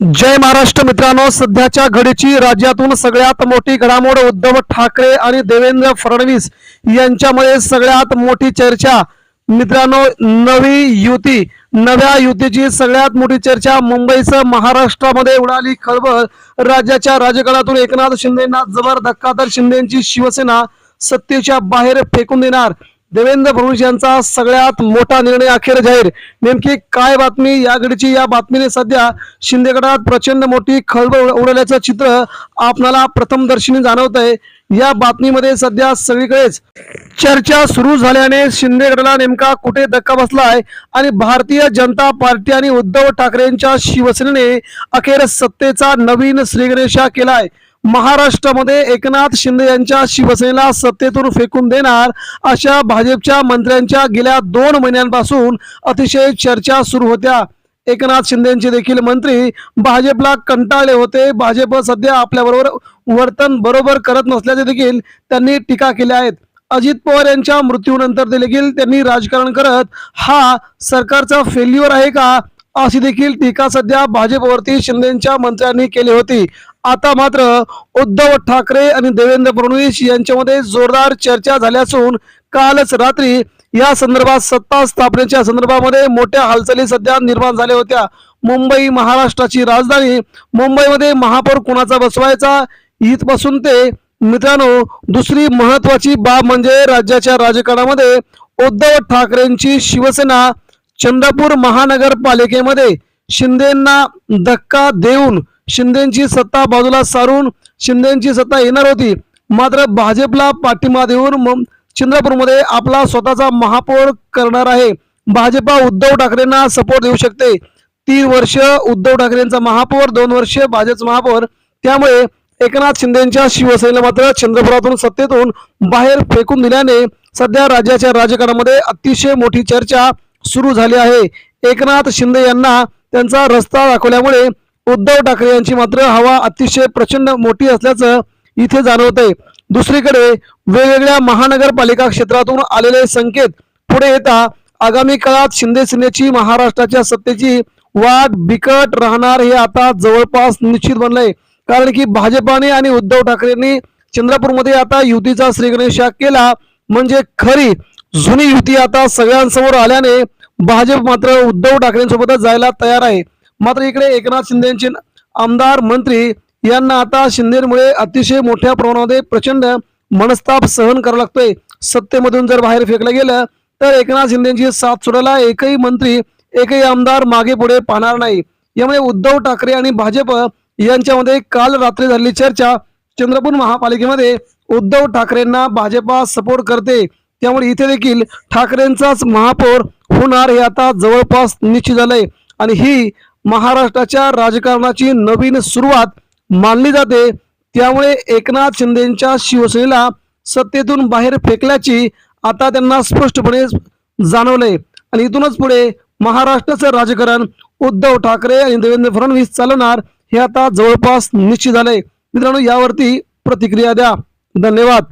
जय महाराष्ट्र मित्रांनो सध्याच्या घडीची राज्यातून सगळ्यात मोठी घडामोड उद्धव ठाकरे आणि देवेंद्र फडणवीस यांच्यामध्ये सगळ्यात मोठी चर्चा. मित्रांनो नवी युती नव्या युतीची सगळ्यात मोठी चर्चा मुंबईसह महाराष्ट्रामध्ये उडाली खळबळ. राज्याच्या राजकारणातून एकनाथ शिंदेना जबर धक्का तर शिंदेची शिवसेना सत्तेच्या बाहेर फेकून देणार. देवेंद्र फडणवीस यांचा सगळ्यात मोठा निर्णय अखेर जाहीर. नेमकी काय बातमी? या घडीची या बातमीने सध्या शिंदे गटात प्रचंड मोठी खळबळ उडवल्याचं चित्र आपणाला प्रथमदर्शनी जाणवत आहे या बातमीमध्ये सध्या सगळीकडेच चर्चा सुरू झाल्याने शिंदे गटाला नेमका कुठे धक्का बसला आहे आणि भारतीय जनता पार्टी आणि उद्धव ठाकरेंच्या शिवसेनेने अखेर सत्तेचा नवीन श्रीगणेशा केलाय. महाराष्ट्रामध्ये एकनाथ शिंदे यांच्या शिवसेनेला सत्तेतून फेकून देणार अशा भाजपच्या मंत्र्यांच्या गेल्या दोन महिन्यांपासून अतिशय चर्चा सुरू होत्या. एकनाथ शिंदेचे देखील मंत्री भाजपला कंटाळले होते. भाजप सध्या आपल्याबरोबर वर्तन बरोबर करत नसल्याचे देखील त्यांनी टीका केल्या आहेत. अजित पवार यांच्या मृत्यूनंतर देखील त्यांनी राजकारण करत हा सरकारचा फेल्युअर आहे का? अशी देखील टीका सध्या भाजपवरती शिंदेच्या मंत्र्यांनी केली होती. आता मात्र उद्धव ठाकरे आणि देवेंद्र फडणवीस यांच्यामध्ये जोरदार चर्चा झाली असून कालच रात्री या संदर्भात सत्ता स्थापनेच्या संदर्भामध्ये मोठ्या हालचाली सध्या निर्माण झाल्या होत्या. मुंबई महाराष्ट्राची राजधानी मुंबईमध्ये महापौर कुणाचा बसवायचा? इथपासून ते मित्रांनो दुसरी महत्वाची बाब म्हणजे राज्याच्या राजकारणामध्ये उद्धव ठाकरेंची शिवसेना चंद्रपूर महानगरपालिकेमध्ये शिंदेंना धक्का देऊन शिंदेची सत्ता बाजूला सारून शिंदेची सत्ता येणार होती. मात्र भाजपला पाठिंबा देऊन चंद्रपूरमध्ये आपला स्वतःचा महापौर करणार आहे. भाजपा उद्धव ठाकरेंना सपोर्ट देऊ शकते. तीन वर्ष उद्धव ठाकरेंचा महापौर दोन वर्ष भाजपचा महापौर. त्यामुळे एकनाथ शिंदेच्या शिवसेनेला मात्र चंद्रपुरातून सत्तेतून बाहेर फेकून दिल्याने सध्या राज्याच्या राजकारणामध्ये अतिशय मोठी चर्चा सुरू झाली आहे. एकनाथ शिंदे यांना त्यांचा रस्ता दाखवल्यामुळे उद्धव ठाकरे यांची मात्र हवा अतिशय प्रचंड मोठी असल्याचं इथे जाणवत आहे दुसरीकडे वेगवेगळ्या महानगरपालिका क्षेत्रातून आलेले संकेत पुढे येता आगामी काळात शिंदे सेनेची महाराष्ट्राच्या सत्तेची वाट बिकट राहणार हे आता जवळपास निश्चित बनलंय. कारण की भाजपाने आणि उद्धव ठाकरेंनी चंद्रपूरमध्ये आता युतीचा श्रीगणेश केला. म्हणजे खरी जुनी युती आता सगळ्यांसमोर आल्याने भाजप मात्र उद्धव ठाकरेंसोबतच जायला तयार आहे. मात्र इकडे एकनाथ शिंदेचे आमदार मंत्री यांना आता शिंदेमुळे अतिशय मोठ्या प्रमाणामध्ये प्रचंड मनस्ताप सहन करावा लागतोय. सत्तेमधून जर बाहेर फेकलं गेलं तर एकनाथ शिंदेची साथ सोडायला एकही मंत्री एकही आमदार मागे पुढे पाहणार नाही. यामुळे उद्धव ठाकरे आणि भाजप यांच्यामध्ये काल रात्री झालेली चर्चा चंद्रपूर महापालिकेमध्ये उद्धव ठाकरेंना भाजपा सपोर्ट करते. त्यामुळे इथे देखील ठाकरेंचाच महापौर होणार हे आता जवळपास निश्चित झालंय. आणि ही महाराष्ट्राच्या राजकारणाची नवीन सुरुवात मानली जाते. त्यामुळे एकनाथ शिंदेच्या शिवसेनेला सत्तेतून बाहेर फेकल्याची आता त्यांना स्पष्टपणे जाणवले आणि इथूनच पुढे महाराष्ट्राचं राजकारण उद्धव ठाकरे आणि देवेंद्र फडणवीस चालवणार हे आता जवळपास निश्चित झाले मित्रांनो यावरती प्रतिक्रिया द्या. धन्यवाद.